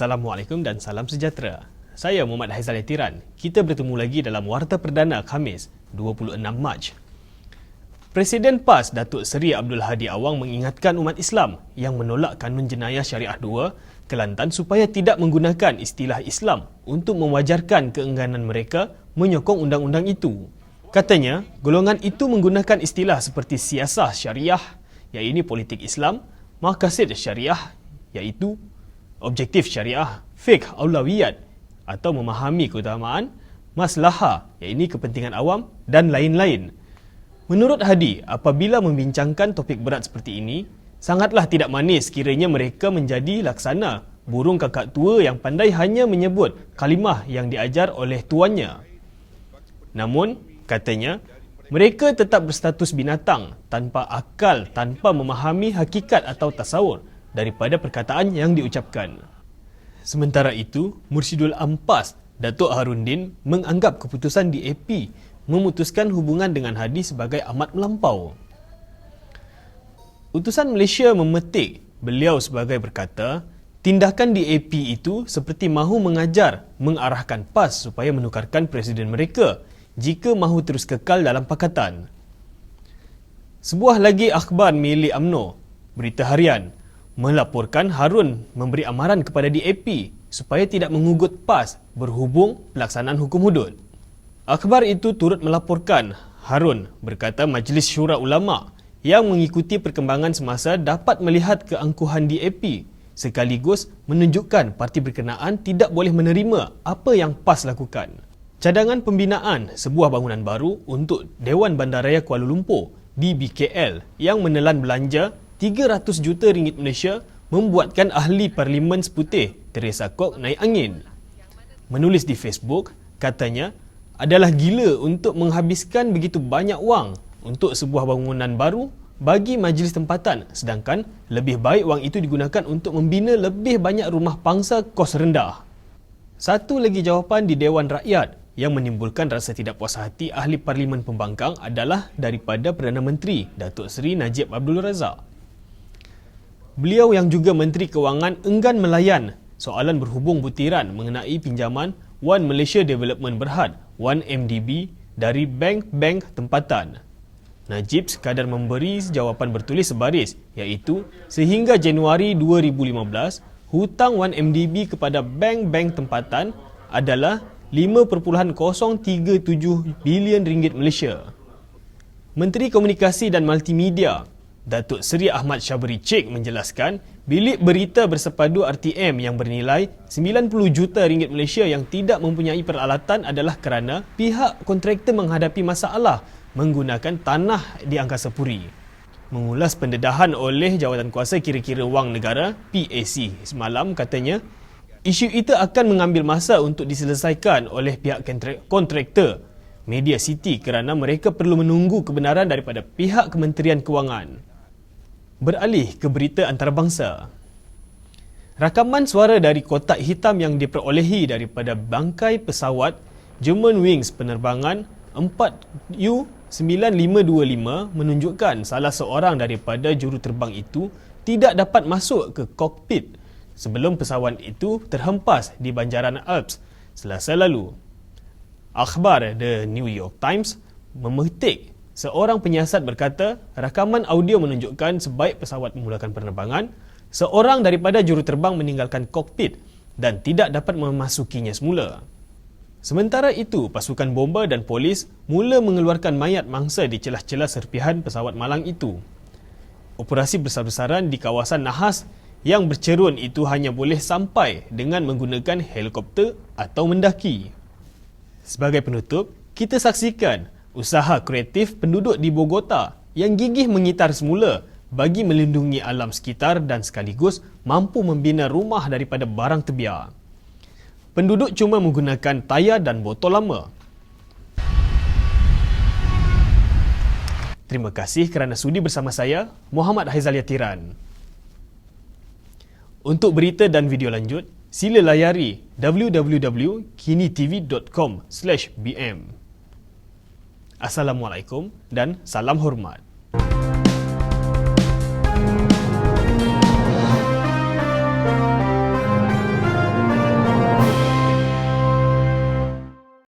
Assalamualaikum dan salam sejahtera. Saya Muhammad Haizal Yatiran. Kita bertemu lagi dalam Warta Perdana Khamis 26 Mac. Presiden PAS Datuk Seri Abdul Hadi Awang mengingatkan umat Islam yang menolak kanun jenayah syariah 2 Kelantan supaya tidak menggunakan istilah Islam untuk mewajarkan keengganan mereka menyokong undang-undang itu. Katanya, golongan itu menggunakan istilah seperti siasah syariah, iaitu politik Islam, makasid syariah, iaitu objektif syariah, fiqh aulawiyat atau memahami keutamaan, maslahah iaitu kepentingan awam dan lain-lain. Menurut Hadi, apabila membincangkan topik berat seperti ini, sangatlah tidak manis kiranya mereka menjadi laksana burung kakak tua yang pandai hanya menyebut kalimah yang diajar oleh tuannya. Namun, katanya, mereka tetap berstatus binatang tanpa akal, tanpa memahami hakikat atau tasawur daripada perkataan yang diucapkan. Sementara itu, Mursyidul Ampas, Datuk Harundin menganggap keputusan DAP memutuskan hubungan dengan Hadi sebagai amat melampau. Utusan Malaysia memetik beliau sebagai berkata, tindakan DAP itu seperti mahu mengajar mengarahkan PAS supaya menukarkan presiden mereka jika mahu terus kekal dalam pakatan. Sebuah lagi akhbar milik AMNO, berita harian, melaporkan Harun memberi amaran kepada DAP supaya tidak mengugut PAS berhubung pelaksanaan hukum hudud. Akhbar itu turut melaporkan Harun berkata Majlis Syura Ulama yang mengikuti perkembangan semasa dapat melihat keangkuhan DAP sekaligus menunjukkan parti berkenaan tidak boleh menerima apa yang PAS lakukan. Cadangan pembinaan sebuah bangunan baru untuk Dewan Bandaraya Kuala Lumpur di BKL yang menelan belanja 300 juta ringgit Malaysia membuatkan ahli Parlimen Seputih Teresa Kok naik angin. Menulis di Facebook, katanya adalah gila untuk menghabiskan begitu banyak wang untuk sebuah bangunan baru bagi majlis tempatan sedangkan lebih baik wang itu digunakan untuk membina lebih banyak rumah pangsa kos rendah. Satu lagi jawapan di Dewan Rakyat yang menimbulkan rasa tidak puas hati ahli Parlimen Pembangkang adalah daripada Perdana Menteri Datuk Seri Najib Abdul Razak. Beliau yang juga Menteri Kewangan enggan melayan soalan berhubung butiran mengenai pinjaman One Malaysia Development Berhad, One MDB dari bank-bank tempatan. Najib sekadar memberi jawapan bertulis sebaris iaitu sehingga Januari 2015, hutang One MDB kepada bank-bank tempatan adalah 5.037 bilion ringgit Malaysia. Menteri Komunikasi dan Multimedia Datuk Seri Ahmad Syabri Cik menjelaskan bilik berita bersepadu RTM yang bernilai 90 juta ringgit Malaysia yang tidak mempunyai peralatan adalah kerana pihak kontraktor menghadapi masalah menggunakan tanah di Angkasa Puri. Mengulas pendedahan oleh Jawatan Kuasa Kira-Kira Wang Negara PAC semalam katanya isu itu akan mengambil masa untuk diselesaikan oleh pihak kontraktor Media City kerana mereka perlu menunggu kebenaran daripada pihak Kementerian Kewangan. Beralih ke berita antarabangsa. Rakaman suara dari kotak hitam yang diperolehi daripada bangkai pesawat German Wings penerbangan 4U9525 menunjukkan salah seorang daripada juruterbang itu tidak dapat masuk ke kokpit sebelum pesawat itu terhempas di banjaran Alps selasa lalu. Akhbar The New York Times memetik Seorang penyiasat berkata, rakaman audio menunjukkan sebaik pesawat memulakan penerbangan, seorang daripada juruterbang meninggalkan kokpit dan tidak dapat memasukinya semula. Sementara itu, pasukan bomba dan polis mula mengeluarkan mayat mangsa di celah-celah serpihan pesawat malang itu. Operasi besar-besaran di kawasan Nahas yang bercerun itu hanya boleh sampai dengan menggunakan helikopter atau mendaki. Sebagai penutup, kita saksikan usaha kreatif penduduk di Bogota yang gigih mengitar semula bagi melindungi alam sekitar dan sekaligus mampu membina rumah daripada barang tebiar. Penduduk cuma menggunakan tayar dan botol lama. Terima kasih kerana sudi bersama saya, Muhammad Haizal Yatiran. Untuk berita dan video lanjut, sila layari www.kinitv.com/bm. Assalamualaikum dan salam hormat.